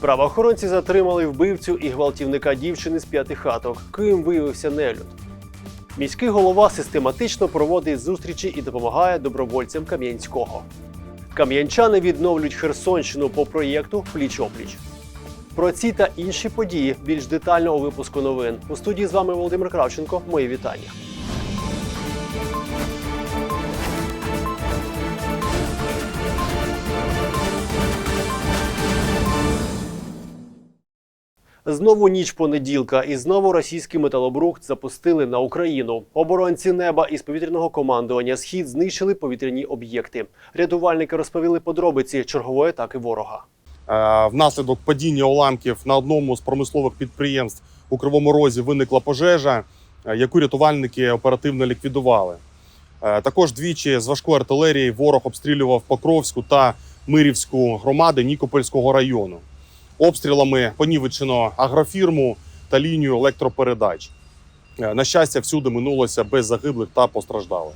Правоохоронці затримали вбивцю і гвалтівника дівчини з п'яти хаток, ким виявився нелюд. Міський голова систематично проводить зустрічі і допомагає добровольцям Кам'янського. Кам'янчани відновлюють Херсонщину по проєкту Пліч-опліч. Про ці та інші події більш детально у випуску новин. У студії з вами Володимир Кравченко. Мої вітання. Знову ніч понеділка, і знову російський металобрухт запустили на Україну. Оборонці неба із повітряного командування Схід знищили повітряні об'єкти. Рятувальники розповіли подробиці чергової атаки ворога. Е, Внаслідок падіння уламків на одному з промислових підприємств у Кривому Розі виникла пожежа, е, яку рятувальники оперативно ліквідували. Е, Також двічі з важкої артилерії ворог обстрілював Покровську та Мирівську громади Нікопольського району. Обстрілами понівечено агрофірму та лінію електропередач. Е, На щастя, всюди минулося без загиблих та постраждалих.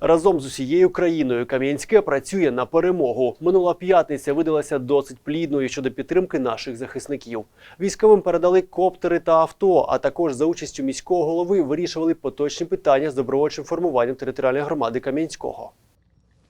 Разом з усією країною Кам'янське працює на перемогу. Минула п'ятниця видалася досить плідною щодо підтримки наших захисників. Військовим передали коптери та авто, а також за участю міського голови вирішували поточні питання з добровольчим формуванням територіальної громади Кам'янського.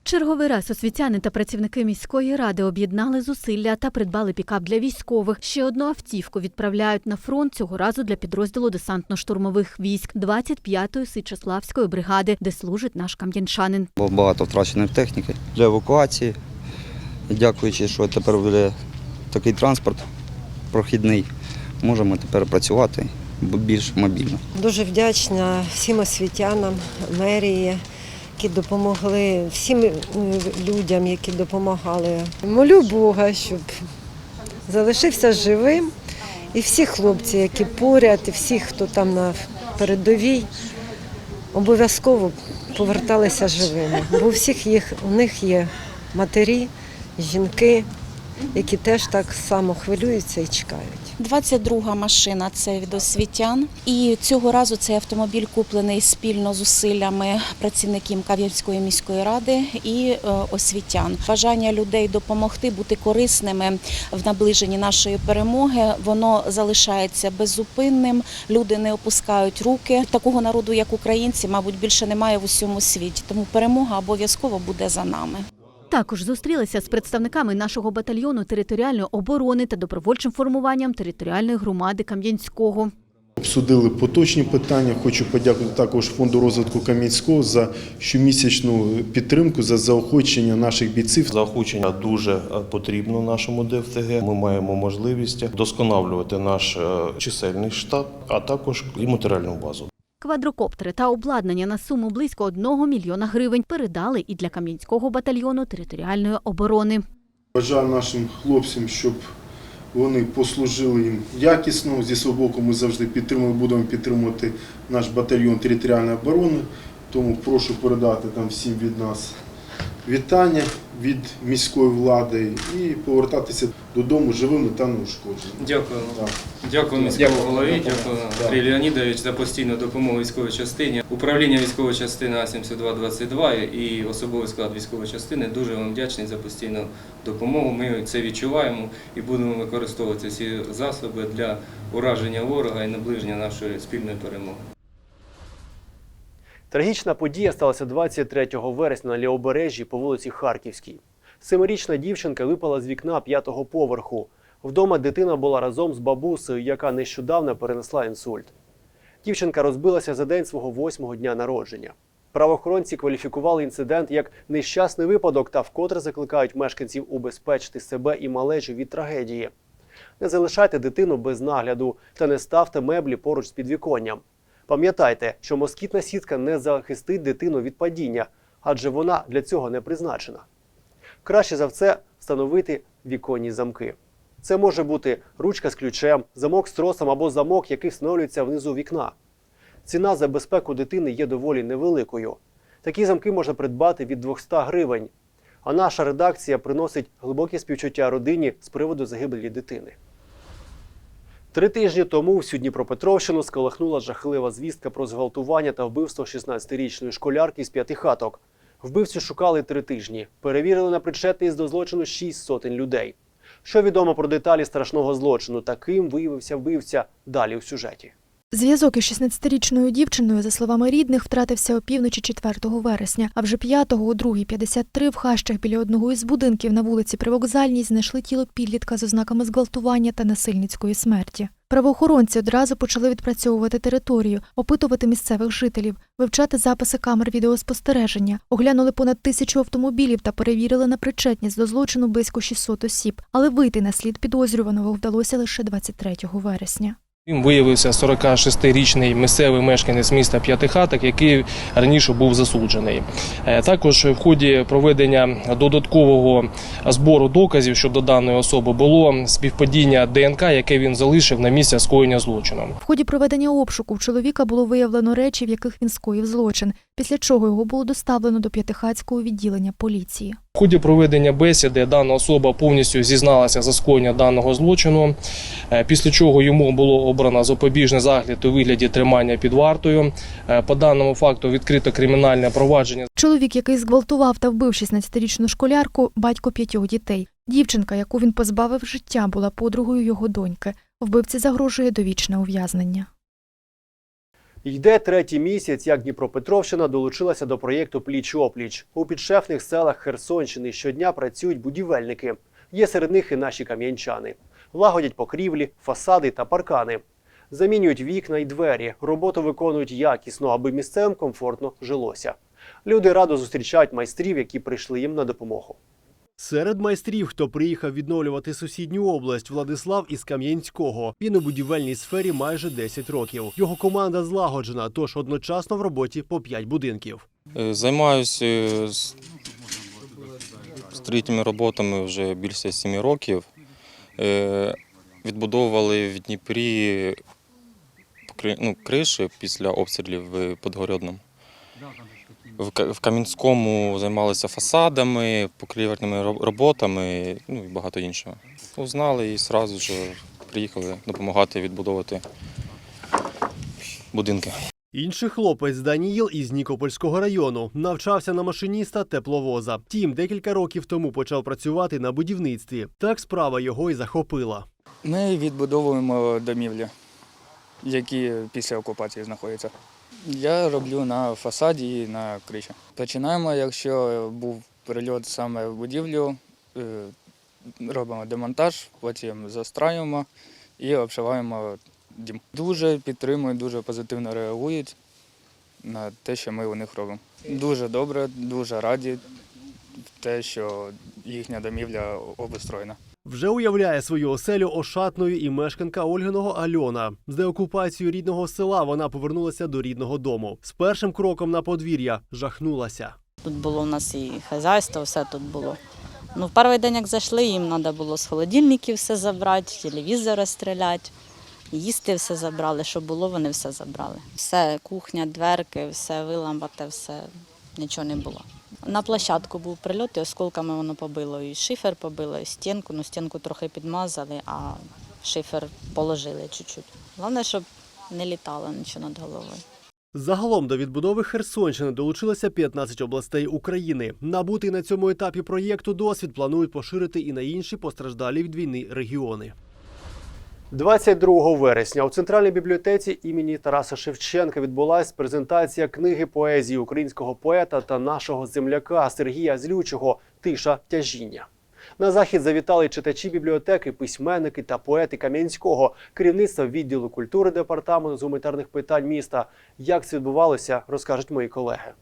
Черговий раз освітяни та працівники міської ради об'єднали зусилля та придбали пікап для військових. Ще одну автівку відправляють на фронт цього разу для підрозділу десантно-штурмових військ 25-ї Сичеславської бригади, де служить наш кам'янчанин. Було багато втраченої техніки для евакуації. Дякуючи, що тепер буде такий транспорт прохідний, можемо тепер працювати більш мобільно. Дуже вдячна всім освітянам, мерії, які допомогли, всім е, людям, які допомагали. Молю Бога, щоб залишився живим. І всі хлопці, які поряд, і всі, хто там на передовій, обов'язково поверталися живими. Бо у всіх їх, у них є матері, жінки, які теж так само хвилюються і чекають. 22 машина це від освітян. І цього разу цей автомобіль куплений спільно з усиллями працівників Кав'ярської міської ради і е, освітян. Бажання людей допомогти, бути корисними в наближенні нашої перемоги, воно залишається беззупинним. Люди не опускають руки. Такого народу, як українці, мабуть, більше немає в усьому світі. Тому перемога обов'язково буде за нами. Також зустрілися з представниками нашого батальйону територіальної оборони та добровольчим формуванням територіальної громади Кам'янського. Обсудили поточні питання. Хочу подякувати також фонду розвитку Кам'янського за щомісячну підтримку за заохочення наших бійців. Заохочення дуже потрібно нашому ДФТГ. Ми маємо можливість вдосконалювати наш е, чисельний штат, а також і матеріальну базу. Квадрокоптери та обладнання на суму близько 1 мільйона гривень передали і для Кам'янського батальйону територіальної оборони. Бажаю нашим хлопцям, щоб вони послужили їм якісно. Зі свого боку ми завжди підтримуємо, будемо підтримувати наш батальйон територіальної оборони. Тому прошу передати там всім від нас вітання від міської влади і повертатися додому живими та неушкодженими. Дякую. Так. Дякую міському голові, дякую Андрій Леонідович за постійну допомогу військовій частині. Управління військової частини А-7222 і особовий склад військової частини дуже вам вдячний за постійну допомогу. Ми це відчуваємо і будемо використовувати ці засоби для ураження ворога і наближення нашої спільної перемоги. Трагічна подія сталася 23 вересня на лівобережжі по вулиці Харківській. Семирічна дівчинка випала з вікна п'ятого поверху. Вдома дитина була разом з бабусею, яка нещодавно перенесла інсульт. Дівчинка розбилася за день свого восьмого дня народження. Правоохоронці кваліфікували інцидент як нещасний випадок та вкотре закликають мешканців убезпечити себе і малечу від трагедії. Не залишайте дитину без нагляду та не ставте меблі поруч з підвіконням. Пам'ятайте, що москітна сітка не захистить дитину від падіння, адже вона для цього не призначена. Краще за все встановити віконні замки. Це може бути ручка з ключем, замок з тросом або замок, який встановлюється внизу вікна. Ціна за безпеку дитини є доволі невеликою. Такі замки можна придбати від 200 гривень. А наша редакція приносить глибоке співчуття родині з приводу загибелі дитини. Три тижні тому всю Дніпропетровщину сколихнула жахлива звістка про зґвалтування та вбивство 16-річної школярки з п'яти хаток. Вбивцю шукали три тижні. Перевірили на причетність до злочину шість сотень людей. Що відомо про деталі страшного злочину таким виявився вбивця далі у сюжеті. Зв'язок із 16-річною дівчиною, за словами рідних, втратився опівночі 4 вересня. А вже 5-го, о 2.53 в хащах біля одного із будинків на вулиці Привокзальній знайшли тіло підлітка з ознаками зґвалтування та насильницької смерті. Правоохоронці одразу почали відпрацьовувати територію, опитувати місцевих жителів, вивчати записи камер відеоспостереження, оглянули понад тисячу автомобілів та перевірили на причетність до злочину близько 600 осіб. Але вийти на слід підозрюваного вдалося лише 23 вересня. Їм виявився 46-річний місцевий мешканець міста П'ятихаток, який раніше був засуджений. Е, Також в ході проведення додаткового збору доказів щодо даної особи було співпадіння ДНК, яке він залишив на місці скоєння злочину. В ході проведення обшуку в чоловіка було виявлено речі, в яких він скоїв злочин, після чого його було доставлено до П'ятихатського відділення поліції. В ході проведення бесіди дана особа повністю зізналася за скоєння даного злочину, е, після чого йому було обрано запобіжний загляд у вигляді тримання під вартою. Е, По даному факту відкрито кримінальне провадження Чоловік, який зґвалтував та вбив 16-річну школярку, батько п'ятьох дітей. Дівчинка, яку він позбавив життя, була подругою його доньки. Вбивці загрожує довічне ув'язнення. Йде третій місяць, як Дніпропетровщина долучилася до проєкту Пліч-опліч. У підшефних селах Херсонщини щодня працюють будівельники. Є серед них і наші кам'янчани. Лагодять покрівлі, фасади та паркани. Замінюють вікна й двері. Роботу виконують якісно, аби місцевим комфортно жилося. Люди радо зустрічають майстрів, які прийшли їм на допомогу. Серед майстрів, хто приїхав відновлювати сусідню область, Владислав із Кам'янського. Він у будівельній сфері майже 10 років. Його команда злагоджена, тож одночасно в роботі по 5 будинків. Е, Займаюся е, з- строїтельними роботами вже більше семи років. Е, Відбудовували в Дніпрі ну, криші після обстрілів в Подгородному. В Ка- Кам'янському займалися фасадами, покрівельними роботами, ну і багато іншого. Узнали і одразу ж приїхали допомагати відбудовувати будинки. Інший хлопець Даніїл із Нікопольського району навчався на машиніста тепловоза. Тім декілька років тому почав працювати на будівництві. Так справа його і захопила. Ми відбудовуємо домівлі, які після окупації знаходяться. Я роблю на фасаді і на криші. Починаємо, якщо був прильот саме в будівлю, е, робимо демонтаж, потім застраюємо і обшиваємо дім. Дуже підтримують, дуже позитивно реагують на те, що ми у них робимо. Дуже добре, дуже раді те, що їхня домівля обустроєна. Вже уявляє свою оселю ошатною і мешканка Ольгиного Альона. З деокупацією рідного села вона повернулася до рідного дому. З першим кроком на подвір'я жахнулася. Тут було у нас і хазяйство, все тут було. Ну, в перший день, як зайшли, їм треба було з холодильників все забрати, телевізори стріляти, їсти все забрали, що було, вони все забрали. Все, кухня, дверки, все виламбате, все, нічого не було. На площадку був прильот, і осколками воно побило. І шифер побило, і стінку, ну стінку трохи підмазали, а шифер положили чуть-чуть. Головне, щоб не літало нічого над головою. Загалом до відбудови Херсонщини долучилося 15 областей України. Набутий на цьому етапі проєкту досвід планують поширити і на інші постраждалі від війни регіони. 22 вересня у центральній бібліотеці імені Тараса Шевченка відбулася презентація книги поезії українського поета та нашого земляка Сергія Злючого Тиша тяжіння. На захід завітали читачі бібліотеки, письменники та поети Кам'янського, керівництва відділу культури департаменту з гуманітарних питань міста. Як це відбувалося, розкажуть мої колеги.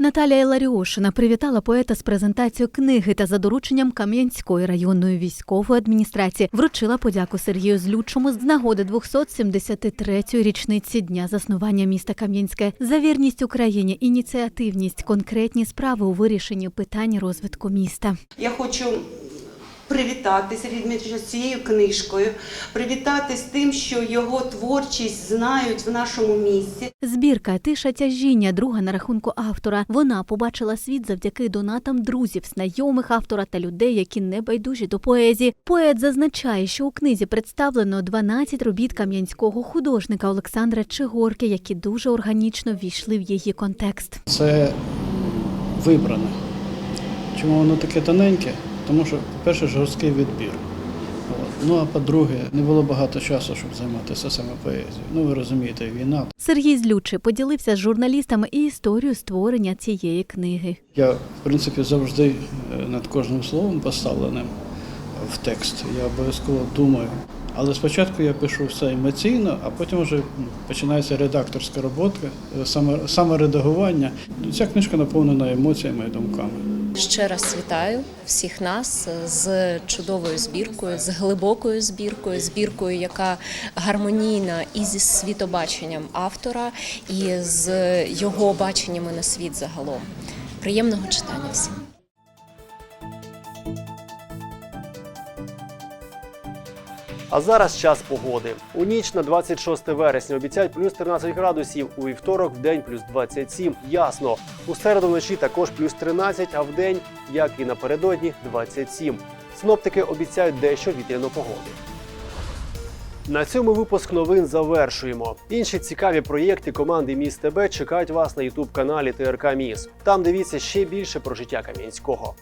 Наталія Ларіошина привітала поета з презентацією книги та за дорученням Кам'янської районної військової адміністрації вручила подяку Сергію Злючому з нагоди 273-ї річниці дня заснування міста Кам'янське за вірність Україні, ініціативність, конкретні справи у вирішенні питань розвитку міста. Я хочу привітати Сергія Дмитровича з цією книжкою, привітати з тим, що його творчість знають в нашому місті. Збірка Тиша тяжіння, друга на рахунку автора. Вона побачила світ завдяки донатам друзів, знайомих автора та людей, які не байдужі до поезії. Поет зазначає, що у книзі представлено 12 робіт кам'янського художника Олександра Чигорки, які дуже органічно ввійшли в її контекст. Це вибране. Чому воно таке тоненьке? Тому що, по-перше, жорсткий відбір. Ну а по-друге, не було багато часу, щоб займатися саме поезією. Ну ви розумієте, війна. Сергій Злючий поділився з журналістами і історією створення цієї книги. Я, в принципі, завжди е, над кожним словом поставленим в текст. Я обов'язково думаю. Але спочатку я пишу все емоційно, а потім вже починається редакторська робота, е, саме, саме редагування. Ця книжка наповнена емоціями і думками. Ще раз вітаю всіх нас з чудовою збіркою, з глибокою збіркою, збіркою, яка гармонійна і зі світобаченням автора, і з його баченнями на світ загалом. Приємного читання всім. А зараз час погоди. У ніч на 26 вересня обіцяють плюс 13 градусів, у вівторок в день плюс 27. Ясно. У середу вночі також плюс 13, а в день, як і напередодні, 27. Синоптики обіцяють дещо вітряну погоду. На цьому випуск новин завершуємо. Інші цікаві проєкти команди Міс ТБ чекають вас на ютуб каналі ТРК Міс. Там дивіться ще більше про життя Кам'янського.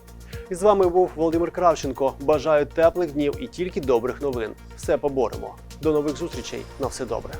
І з вами був Володимир Кравченко. Бажаю теплих днів і тільки добрих новин. Все поборемо. До нових зустрічей. На все добре.